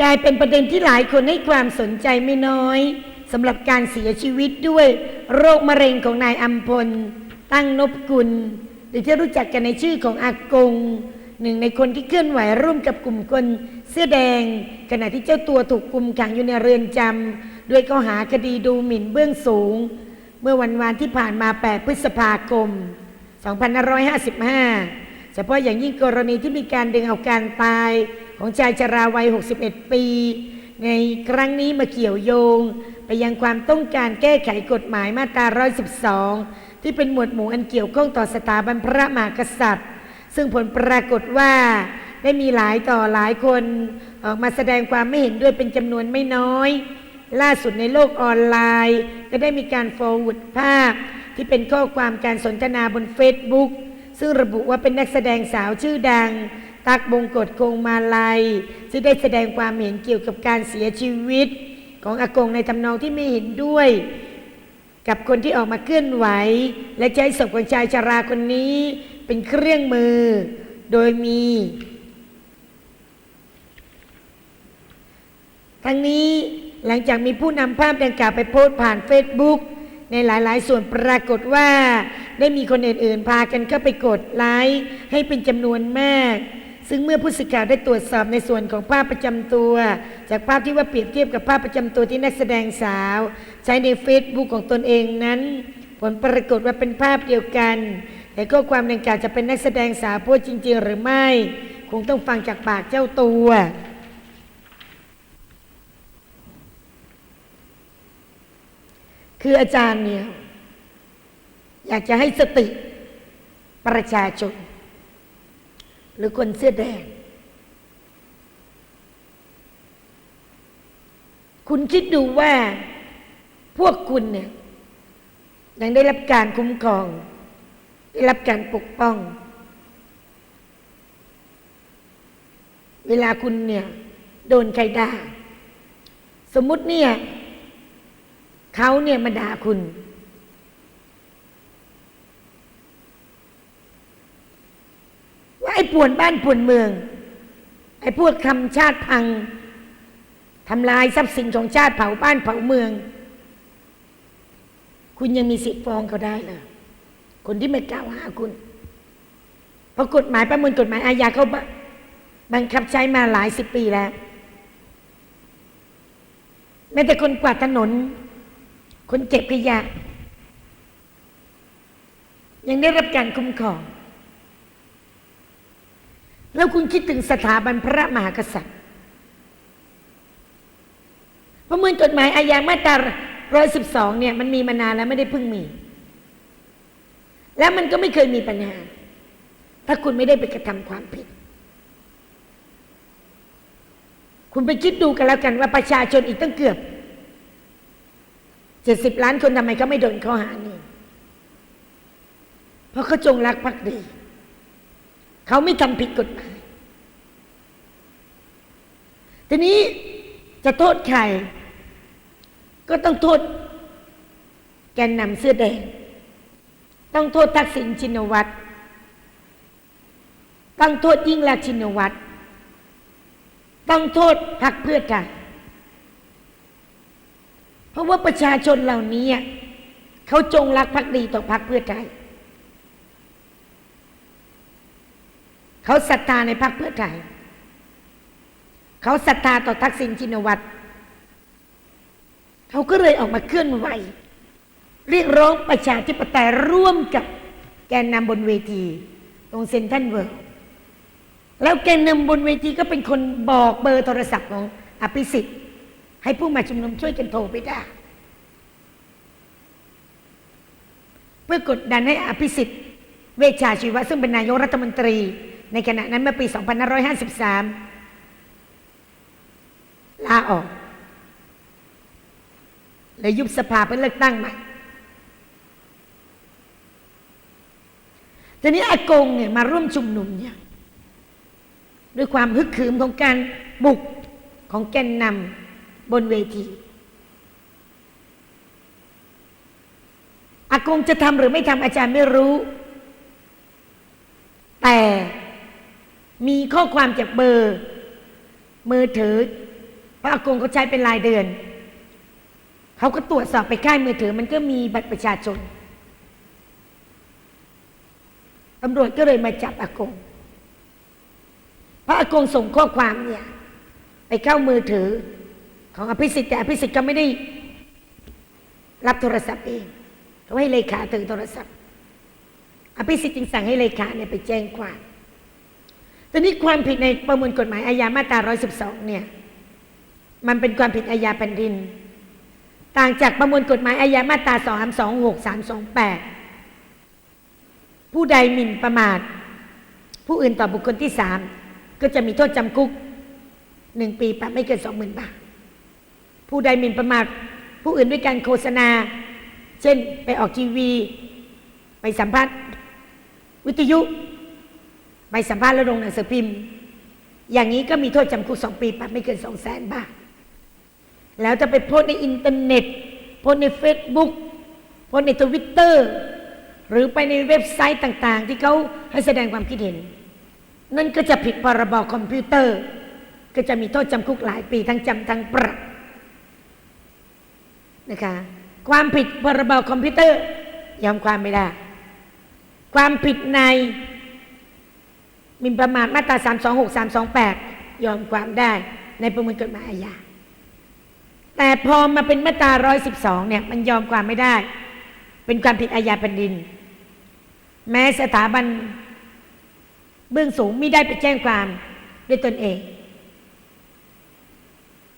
กลายเป็นประเด็นที่หลายคนให้ความสนใจไม่น้อยสำหรับการเสียชีวิตด้วยโรคมะเร็งของนายอัมพล ตั้งนบกุล หรือที่รู้จักกันในชื่อของอากง หนึ่งในคนที่เคลื่อนไหวร่วมกับกลุ่มคนเสื้อแดง ขณะที่เจ้าตัวถูกกุมขังอยู่ในเรือนจำด้วยข้อหาคดีดูหมิ่นเบื้องสูง เมื่อวันวานที่ผ่านมา 8 พฤษภาคม 2555 เฉพาะอย่างยิ่งกรณีที่มีการดึงเอาการตาย ของชายชราวัย 61 ปี ในครั้งนี้มาเกี่ยวโยง ไปยังความต้องการแก้ไขกฎหมายมาตรา 112 ที่เป็นหมวดหมู่อันเกี่ยวข้องต่อสถาบันพระมหากษัตริย์ ซึ่งผลปรากฏว่าได้มีหลายต่อหลายคนออกมาแสดงความไม่เห็นด้วยเป็นจำนวนไม่น้อย ล่าสุดในโลกออนไลน์ ก็ได้มีการ forward ภาพ ที่เป็นข้อความการสนทนาบน Facebook ซึ่งระบุว่าเป็นนักแสดงสาวชื่อดัง ตักบงกฎคงมาลัยซึ่งได้แสดงความเห็นเกี่ยวกับการเสียชีวิต ของอากงในทำนองที่ไม่เห็นด้วย กับคนที่ออกมาเคลื่อนไหว และใช้ศพของชายชาราคนนี้เป็นเครื่องมือ โดยมี ทั้งนี้หลังจากมีผู้นำภาพดังกล่าวไปโพสต์ผ่านเฟซบุ๊กในหลาย ๆ ส่วนปรากฏว่าได้มีคนอื่น ๆ พากันเข้าไปกดไลค์ให้เป็นจำนวนมาก ซึ่งเมื่อผู้สื่อข่าวได้ตรวจสอบในส่วนของภาพประจำตัว จากภาพที่ว่าเปรียบเทียบกับภาพประจำตัวที่นักแสดงสาว ใช้ในเฟซบุ๊กของตนเองนั้น ผลปรากฏว่าเป็นภาพเดียวกัน แต่ข้อความดังกล่าวจะเป็นนักแสดงสาวพูดจริง ๆ หรือไม่ คงต้องฟังจากปากเจ้าตัวคืออาจารย์เนี่ยอยากจะให้สติประชาชน หรือคนเสื้อแดง คุณคิดดูว่าพวกคุณเนี่ยยังได้รับการคุ้มครอง ได้รับการปกป้อง เวลาคุณเนี่ยโดนใครด่าสมมุติเนี่ยเขาเนี่ยมาด่าคุณ ว่าไอ้ ป่วนบ้านป่วนเมือง ไอ้พวกทำชาติพังทำลายทรัพย์สินของชาติเผาบ้านเผาเมือง คุณยังมีสิทธิ์ฟ้องเขาได้เลยคนที่ไม่กล่าวหาคุณ เพราะกฎหมายประมวลกฎหมายอาญาเขาบังคับใช้มาหลายสิบปีแล้วแม้แต่คนกวาดถนน คนเก็บขยะยังได้รับการคุ้มครอง คุณคิดถึงสถาบันพระมหากษัตริย์ ประมวลกฎหมายอาญามาตรา112 เนี่ย มันมีมานานแล้วไม่ได้เพิ่งมี แล้วมันก็ไม่เคยมีปัญหา ถ้าคุณไม่ได้ไปกระทำความผิด คุณไปคิดดูกันแล้วกันว่าประชาชนอีกตั้งเกือบเจ็ดสิบล้านคนทำไมเขาไม่โดนข้อหานี้เพราะเขาจงรักภักดี เขาไม่ทำผิดกฎหมาย ทีนี้จะโทษใคร ก็ต้องโทษ แกนนำเสื้อแดง ต้องโทษทักษิณชินวัตรต้องโทษยิ่งลักษณ์ชินวัตรต้องโทษพรรคเพื่อไทยเพราะว่าประชาชนเหล่านี้เขาจงรักภักดีต่อพรรคเพื่อไทยเขาศรัทธาในพรรคเพื่อไทย เขาศรัทธาต่อทักษิณชินวัตรเขาก็เลยออกมาเคลื่อนไหว เรียกร้องประชาธิปไตยร่วมกับแกนนำบนเวที ตรงเซนทรัลเวิลด์แล้วแกนนำบนเวทีก็เป็นคนบอกเบอร์โทรศัพท์ของอภิสิทธิ์ให้ผู้มาชุมนุมช่วยกันโทรไปได้ เพื่อกดดันให้อภิสิทธิ์ เวชชาชีวะซึ่งเป็นนายกรัฐมนตรี ในขณะนั้นเมื่อปี 2553 ลาออกเลยยุบสภาเพื่อเลือกตั้งใหม่ทีนี้อากงเนี่ยมาร่วมชุมนุมเนี่ยด้วยความฮึกคืมของการบุกของแกนนำบนเวทีอากงจะทำหรือไม่ทำอาจารย์ไม่รู้ แต่มีข้อความจากเบอร์ มือถือ เพราะอากงเขาใช้เป็นรายเดือน เขาก็ตรวจสอบไปค่ายมือถือ มันก็มีบัตรประชาชนตำรวจก็เลยมาจับอากง เพราะอากงส่งข้อความเนี่ย ไปเข้ามือถือของอภิสิทธิ์แต่อภิสิทธิ์ก็ไม่ได้ รับโทรศัพท์เองเขาให้เลขาถือโทรศัพท์ อภิสิทธิ์จึงสั่งให้เลขาเนี่ยไปแจ้งความตอนนี้ความผิดในประมวลกฎหมายอาญามาตรา 112 เนี่ย มันเป็นความผิดอาญาแผ่นดิน ต่างจากประมวลกฎหมายอาญามาตรา326 328 ผู้ใดหมิ่นประมาท ผู้อื่นต่อบุคคลที่สามก็จะมีโทษจำคุกหนึ่งปีปรับไม่เกินสองหมื่นบาท ผู้ใดหมิ่นประมาท ผู้อื่นด้วยการโฆษณา เช่นไปออกทีวี ไปสัมภาษณ์วิทยุ ไปสัมภาษณ์แล้วลงหนังสือพิมพ์ อย่างนี้ก็มีโทษจำคุกสองปีปรับไม่เกินสองแสนบาท แล้วจะไปโพสในอินเทอร์เน็ต โพสในเฟซบุ๊กโพสในทวิตเตอร์หรือไปในเว็บไซต์ต่างๆ ที่เขาให้แสดงความคิดเห็น นั่นก็จะผิดพรบคอมพิวเตอร์ ก็จะมีโทษจำคุกหลายปีทั้งจำทั้งปรับนะคะความผิดพรบคอมพิวเตอร์ยอมความไม่ได้ ความผิดในมินประมาทมาตรา 326 328 ยอมความได้ในประมวลกฎหมายอาญา แต่พอมาเป็นมาตรา112เนี่ย มันยอมความไม่ได้ เป็นความผิดอาญาแผ่นดิน แม้สถาบันเบื้องสูงไม่ได้ไปแจ้งความด้วยตนเอง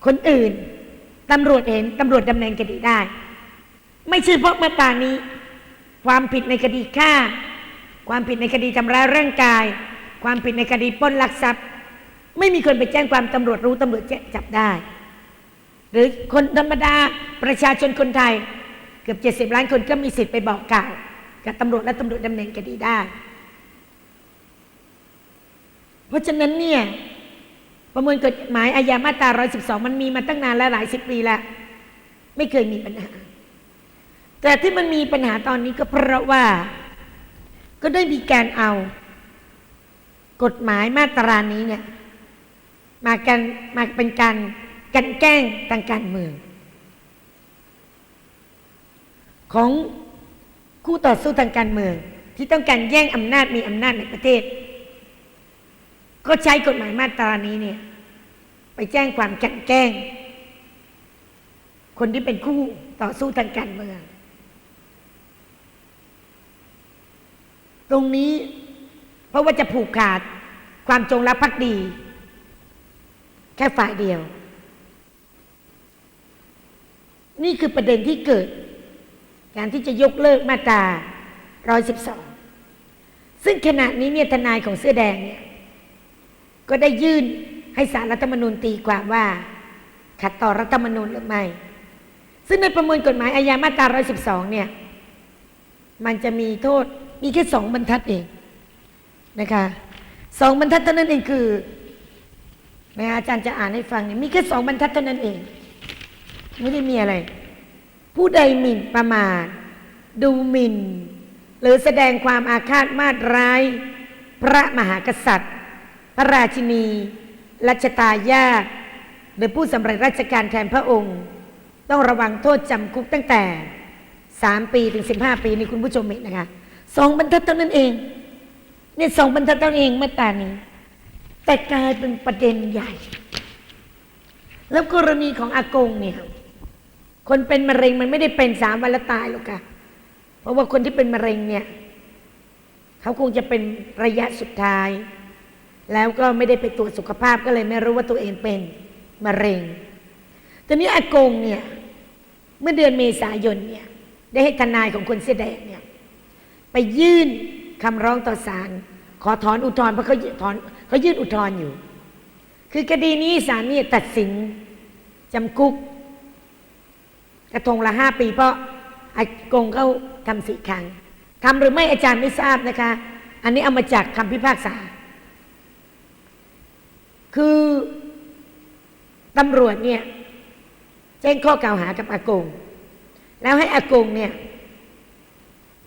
คนอื่นตำรวจเห็นตำรวจดำเนินคดีได้ ไม่ใช่เพราะมาตรานี้ ความผิดในคดีฆ่า ความผิดในคดีทำร้ายร่างกาย ความผิดในคดีปล้นลักทรัพย์ ไม่มีคนไปแจ้งความตำรวจรู้ตำรวจจับได้ หรือคนธรรมดาประชาชนคนไทย เกือบเจ็ดสิบล้านคนก็มีสิทธิ์ไปบอกกล่าวกับตำรวจและตำรวจดำเนินคดีได้ เพราะฉะนั้นเนี่ยประมวลกฎหมายอาญามาตรา 112 มันมีมาตั้งนานแล้วหลายสิบปีแล้ว ไม่เคยมีปัญหา แต่ที่มันมีปัญหาตอนนี้ก็เพราะว่าก็ได้มีการเอา กฎหมายมาตรานี้เนี่ยมากันมาเป็นการ กันแกล้งทางการเมือง ของคู่ต่อสู้ทางการเมือง ที่ต้องการแย่งอำนาจมีอำนาจในประเทศ ก็ใช้กฎหมายมาตรานี้เนี่ย ไปแจ้งความกันแกล้ง คนที่เป็นคู่ต่อสู้ทางการเมือง ตรงนี้เพราะว่าจะผูกขาดความจงรักภักดี แค่ฝ่ายเดียว นี่คือประเด็นที่เกิด การที่จะยกเลิกมาตรา 112 ซึ่งขณะนี้เนี่ยทนายของเสื้อแดงเนี่ยก็ได้ยื่นให้สารรัฐธรรมนูญตีความว่า ขัดต่อรัฐธรรมนูญหรือไม่ ซึ่งในประมวลกฎหมายอาญามาตรา 112 เนี่ย มันจะมีโทษมีแค่สองบรรทัดเองนะคะสองบรรทัดเท่านั้นเองคือนะอาจารย์จะอ่านให้ฟังเนี่ยมีแค่สองบรรทัดเท่านั้นเอง ไม่ได้มีอะไร ผู้ใดหมิ่นประมาท ดูหมิ่น หรือแสดงความอาฆาตมาตร้าย พระมหากษัตริย์ พระราชินี รัชตายาทหรือผู้สำเร็จราชการแทนพระองค์ ต้องระวังโทษจำคุกตั้งแต่สามปีถึงสิบห้าปีนี่คุณผู้ชมเห็นนะคะสองบรรทัดเท่านั้นเองเนี่ยสองบรรทัดเท่านั้นเองมาตานี้ แต่กลายเป็นประเด็นใหญ่ แล้วกรณีของอากงเนี่ย คนเป็นมะเร็งมันไม่ได้เป็นสามวันแล้วตายหรอกค่ะ เพราะว่าคนที่เป็นมะเร็งเนี่ย เขาคงจะเป็นระยะสุดท้าย แล้วก็ไม่ได้ไปตรวจสุขภาพก็เลยไม่รู้ว่าตัวเองเป็นมะเร็งตอนนี้อากงเนี่ย เมื่อเดือนเมษายนเนี่ย ได้ให้ทนายของคนเสื้อแดงเนี่ย ไปยื่นคำร้องต่อศาลขอถอนอุทธรณ์เพราะเขาถอนเขายื่นอุทธรณ์อยู่ คือคดีนี้ศาลเนี่ยตัดสินจำคุก กระทงละห้าปี เพราะอากงเขาทำสี่ครั้งทำหรือไม่อาจารย์ไม่ทราบนะคะ อันนี้เอามาจากคำพิพากษา คือตำรวจเนี่ยแจ้งข้อกล่าวหากับอากง แล้วให้อากงเนี่ย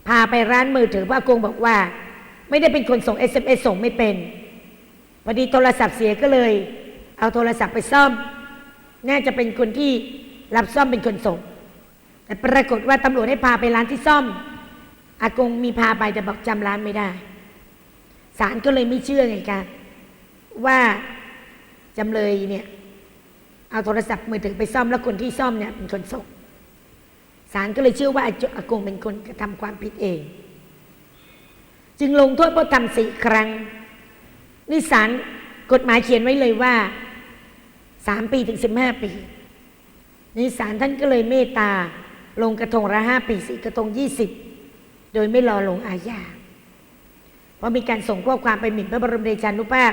พาไปร้านมือถือเพราะอากงบอกว่า ไม่ได้เป็นคนส่ง SMS ส่งไม่เป็นพอดีโทรศัพท์เสียก็เลย เอาโทรศัพท์ไปซ่อม น่าจะเป็นคนที่ รับซ่อมเป็นคนส่ง แต่ปรากฏว่าตำรวจให้พาไปร้านที่ซ่อม อากงมีพาไปแต่บอกจำร้านไม่ได้ศาลก็เลยไม่เชื่อไงคะว่าจำเลยเนี่ยเอาโทรศัพท์มือถือไปซ่อมแล้วคนที่ซ่อมเนี่ยเป็นคนส่งศาลก็เลยเชื่อว่าอากงเป็นคนกระทำความผิดเอง จึงลงโทษเพราะทำสี่ครั้งนี่ศาลกฎหมายเขียนไว้เลยว่าสามปีถึงสิบห้าปี นี่ศาลท่านก็เลยเมตตา ลงกระทงละห้าปีสี่กระทงยี่สิบโดยไม่รอลงอาญาเพราะมีการส่งข้อความไปหมิ่นพระบรมเดชานุภาพ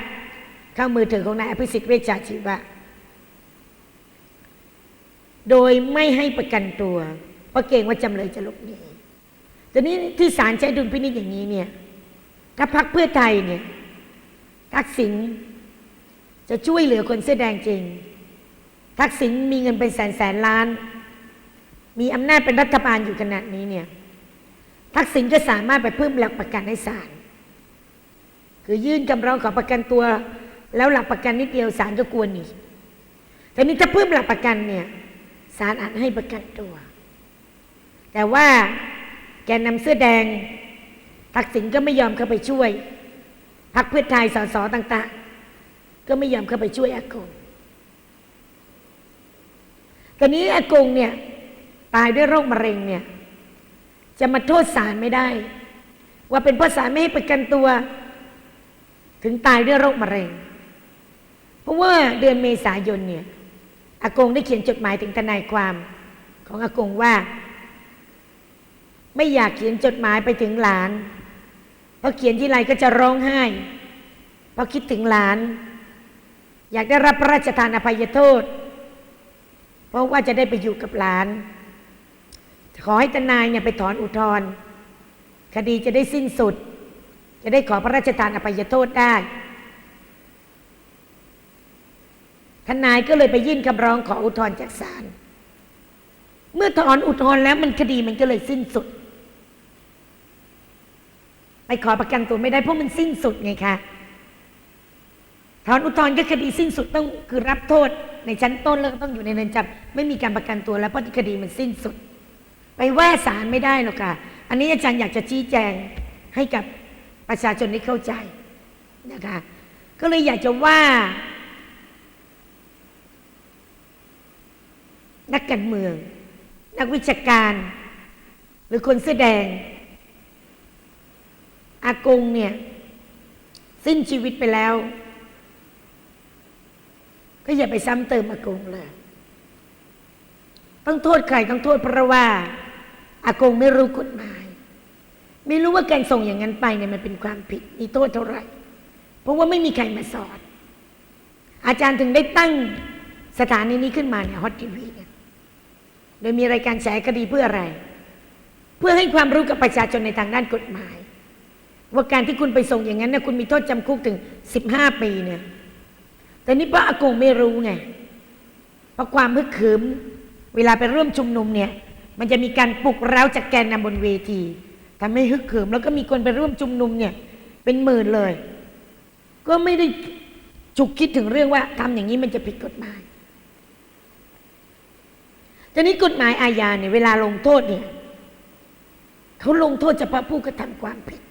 เข้ามือถือของนายอภิสิทธิ์เวชชาชีวะ โดยไม่ให้ประกันตัวเพราะเกรงว่าจำเลยจะหลบหนีแต่นี้ที่ศาลใช้ดุลพินิจอย่างนี้เนี่ย ถ้าพักเพื่อไทยเนี่ยทักษิณจะช่วยเหลือคนเสื้อแดงจริง ทักษิณมีเงินเป็นแสนแสนล้าน มีอำนาจเป็นรัฐบาลอยู่ขนาดนี้เนี่ย ทักษิณก็สามารถไปเพิ่มหลักประกันให้ศาล คือยื่นคำร้องขอประกันตัว แล้วหลักประกันนิดเดียวศาลก็กลัวนีแต่นี้ถ้าเพิ่มหลักประกันเนี่ยศาลอาจให้ประกันตัว แต่ว่าแกนนำเสื้อแดง ทักษิณก็ไม่ยอมเข้าไปช่วยพรรคเพื่อไทยสสต่าง ๆ ก็ไม่ยอมเข้าไปช่วยอากง ตอนนี้อากงเนี่ยตายด้วยโรคมะเร็งเนี่ยจะมาโทษศาลไม่ได้ ว่าเป็นเพราะศาลไม่ให้ประกันตัว ถึงตายด้วยโรคมะเร็ง เพราะว่าเดือนเมษายนเนี่ยอากงได้เขียนจดหมายถึงทนายความของอากงว่า ไม่อยากเขียนจดหมายไปถึงหลาน เพราะเขียนที่ไรก็จะร้องไห้ เพราะคิดถึงหลาน อยากได้รับพระราชทานอภัยโทษ ราะว่าจะได้ไปอยู่กับหลาน ขอให้ทนายเนี่ยไปถอนอุทธรณ์คดีจะได้สิ้นสุด จะได้ขอพระราชทานอภัยโทษได้ ทนายก็เลยไปยื่นคำร้องขออุทธรณ์จากศาลเมื่อถอนอุทธรณ์แล้วมันคดีมันก็เลยสิ้นสุด ไปขอประกันตัวไม่ได้เพราะมันสิ้นสุดไงคะถอนอุทธรณ์ก็คดีสิ้นสุดต้องคือรับโทษ ในชั้นต้นแล้วก็ต้องอยู่ในเรือนจำไม่มีการประกันตัวแล้วเพราะคดีมันสิ้นสุด ไปแว่าศาลไม่ได้หรอกค่ะ อันนี้อาจารย์อยากจะชี้แจงให้กับประชาชนได้เข้าใจนะคะก็เลยอยากจะว่า นักการเมือง นักวิชาการ หรือคนเสื้อแดง อากงเนี่ย สิ้นชีวิตไปแล้ว ก็อย่าไปซ้ำเติมอากงเลย ต้องโทษใครต้องโทษเพราะว่าอากงไม่รู้กฎหมาย ไม่รู้ว่าการส่งอย่างนั้นไปเนี่ยมันเป็นความผิดมีโทษเท่าไหร่ เพราะว่าไม่มีใครมาสอน อาจารย์ถึงได้ตั้งสถานีนี้ขึ้นมาเนี่ยฮอตทีวีเนี่ยโดยมีรายการแฉคดีเพื่ออะไร เพื่อให้ความรู้กับประชาชนในทางด้านกฎหมาย ว่าการที่คุณไปส่งอย่างนั้นเนี่ยคุณมีโทษจำคุกถึงสิบห้าปีเนี่ย แต่นี่พระอากงไม่รู้ไงเพราะความฮึกเหิมเวลาไปร่วมชุมนุมเนี่ย มันจะมีการปลุกเร้าจากแกนนำบนเวทีทำให้ฮึกเหิมแล้วก็มีคนไปร่วมชุมนุมเนี่ย เป็นหมื่นเลย ก็ไม่ได้จุกคิดถึงเรื่องว่าทำอย่างนี้มันจะผิดกฎหมายทีนี้กฎหมายอาญาเนี่ยเวลาลงโทษเนี่ยเขาลงโทษเฉพาะผู้กระทำความผิด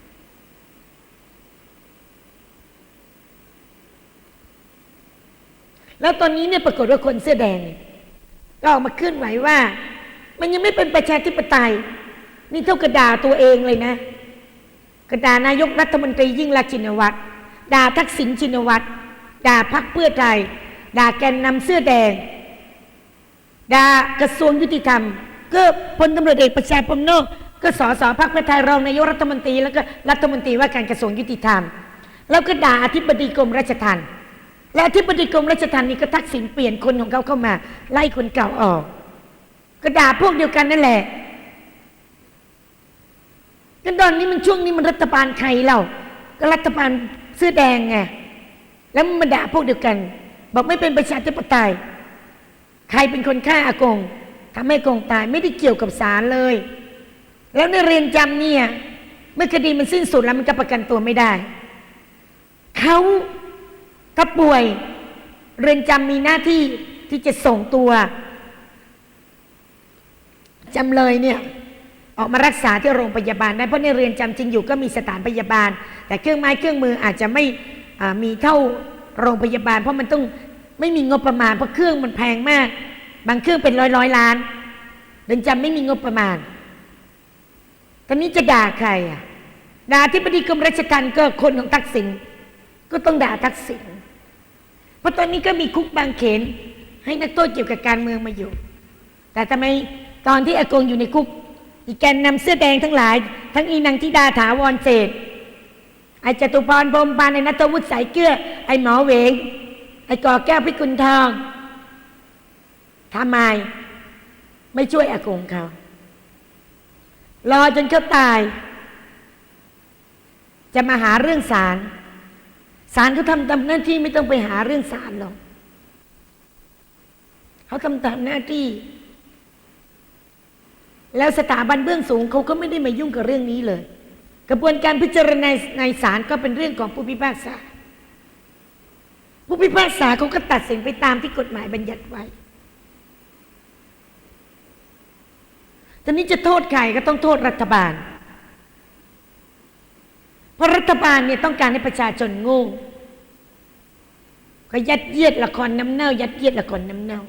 แล้วตอนนี้เนี่ยปรากฏว่าคนเสื้อแดง ก็ออกมาเคลื่อนไหวว่า มันยังไม่เป็นประชาธิปไตย นี่เท่ากับด่าตัวเองเลยนะ กระดานายกรัฐมนตรียิ่งรักษณ์ชินวัตรด่าทักษิณชินวัตรด่าพักเพื่อไทย ด่าแกนนำเสื้อแดง ด่ากระทรวงยุติธรรม ก็พลตำรวจเอกประชาพรมโนกก็สสพักเพื่อไทยรองนายกรัฐมนตรีแล้วก็รัฐมนตรีว่าการกระทรวงยุติธรรม แล้วก็ด่าอธิบดีกรมราชทัณฑ์ และอธิบดีกรมราชทัณฑ์นี่ก็ทักษิณเปลี่ยนคนของเขาเข้ามา ไล่คนเก่าออก ก็ด่าพวกเดียวกันนั่นแหละก็ตอนนี้มันช่วงนี้มันรัฐบาลใครเล่าก็รัฐบาลเสื้อแดงไงแล้วมันด่าพวกเดียวกัน บอกไม่เป็นประชาธิปไตย ใครเป็นคนฆ่าอากงทำให้อากงตายไม่ได้เกี่ยวกับศาลเลย แล้วในเรือนจำเนี่ย เมื่อคดีมันสิ้นสุดแล้วมันก็ประกันตัวไม่ได้ เขา ถ้าป่วยเรือนจำมีหน้าที่ที่จะส่งตัวจำเลยเนี่ยออกมารักษาที่โรงพยาบาลได้เพราะในเรือนจำจริงอยู่ก็มีสถานพยาบาล แต่เครื่องไม้เครื่องมืออาจจะไม่มีเท่าโรงพยาบาล เพราะมันต้องไม่มีงบประมาณเพราะเครื่องมันแพงมาก บางเครื่องเป็นร้อยร้อยล้านเรือนจำไม่มีงบประมาณตอนนี้จะด่าใครอะด่าที่บดีกรมราชการก็คนของทักษิณก็ต้องด่าทักษิณ เพราะตอนนี้ก็มีคุกบางเขน ให้นักโทษเกี่ยวกับการเมืองมาอยู่ แต่ทำไมตอนที่อากงอยู่ในคุก อีแกนนำเสื้อแดงทั้งหลาย ทั้งอีนางธิดาถาวรเศษไอจตุพรพรมปานไอนัทวุฒิสายเกลือไอหมอเวง ไอก่อแก้วพิกุลทองทำไมไม่ช่วยอากงเขารอจนเขาตาย จะมาหาเรื่องศาล ศาลเขาทำตามหน้าที่ไม่ต้องไปหาเรื่องศาลหรอกเขาทำตามหน้าที่ แล้วสถาบันเบื้องสูงเขาก็ไม่ได้มายุ่งกับเรื่องนี้เลย กระบวนการพิจารณาในศาลก็เป็นเรื่องของผู้พิพากษา ผู้พิพากษาเขาก็ตัดสินไปตามที่กฎหมายบัญญัติไว้ตอนนี้จะโทษใครก็ต้องโทษรัฐบาล เพราะรัฐบาลเนี่ยต้องการให้ประชาชนโง่ก็ยัดเยียดละครน้ำเน่ายัดเยียดละครน้ำเน่า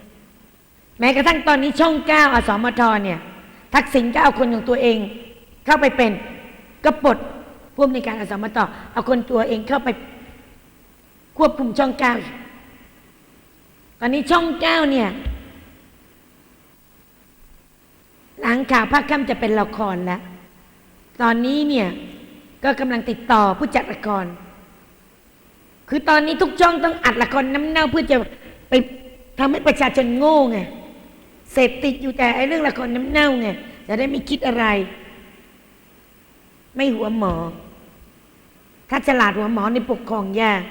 แม้กระทั่งตอนนี้ช่องเก้าอสมทเนี่ย ทักษิณก็เอาคนของตัวเอง เข้าไปเป็นก็ปลดผู้อำนวยการอสมทเอาคนตัวเองเข้าไป ควบคุมช่องเก้าตอนนี้ช่องเก้าเนี่ยหลังข่าวภาคค่ำจะเป็นละครแล้ว ตอนนี้เนี่ย ก็กำลังติดต่อผู้จัดละคร คือตอนนี้ทุกช่องต้องอัดละครน้ำเน่าเพื่อจะไปทำให้ประชาชนโง่ไงเสพติดอยู่แต่ไอ้เรื่องละครน้ำเน่าไงจะได้ไม่คิดอะไร ไม่หัวหมอ ถ้าฉลาดหัวหมอในปกครองยาก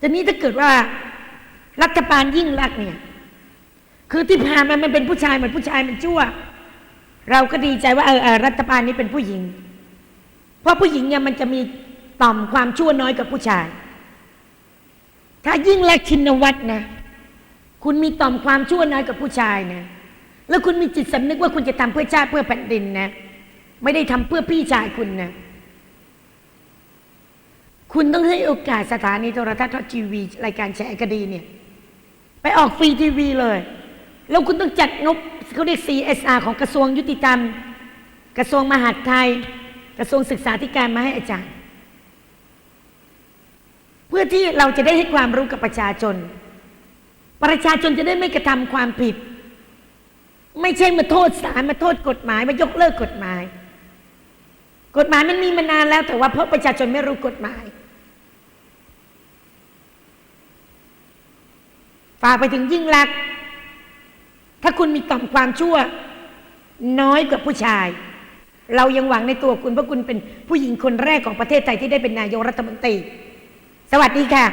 ทีนี้ถ้าเกิดว่า รัฐบาลยิ่งรักเนี่ย คือที่ผ่านมามันเป็นผู้ชายเหมือนผู้ชายมันชั่ว เราก็ดีใจว่าเออเออรัฐบาลนี้เป็นผู้หญิง เพราะผู้หญิงเนี่ยมันจะมีต่อมความชั่วน้อยกว่าผู้ชาย ถ้ายิ่งรักชินวัตรนะ คุณมีต่อมความชั่วน้อยกว่าผู้ชายนะ แล้วคุณมีจิตสำนึกว่าคุณจะทำเพื่อชาติเพื่อแผ่นดินนะ ไม่ได้ทำเพื่อพี่ชายคุณนะ คุณต้องให้โอกาสสถานีโทรทัศน์ทอทีวีรายการแฉคดีเนี่ย ไปออกฟรีทีวีเลย แล้วคุณต้องจัดงบเขาเรียก CSR ของกระทรวงยุติธรรม กระทรวงมหาดไทย กระทรวงศึกษาธิการมาให้อาจารย์ เพื่อที่เราจะได้ให้ความรู้กับประชาชน ประชาชนจะได้ไม่กระทำความผิด ไม่ใช่มาโทษศาลมาโทษกฎหมายมายกเลิกกฎหมาย กฎหมายมันมีมานานแล้วแต่ว่าเพราะประชาชนไม่รู้กฎหมายฝากไปถึงยิ่งรักษณ์ ถ้าคุณมีต่อมความชั่ว น้อยกว่าผู้ชาย เรายังหวังในตัวคุณเพราะคุณเป็นผู้หญิงคนแรกของประเทศไทยที่ได้เป็นนายกรัฐมนตรี สวัสดีค่ะ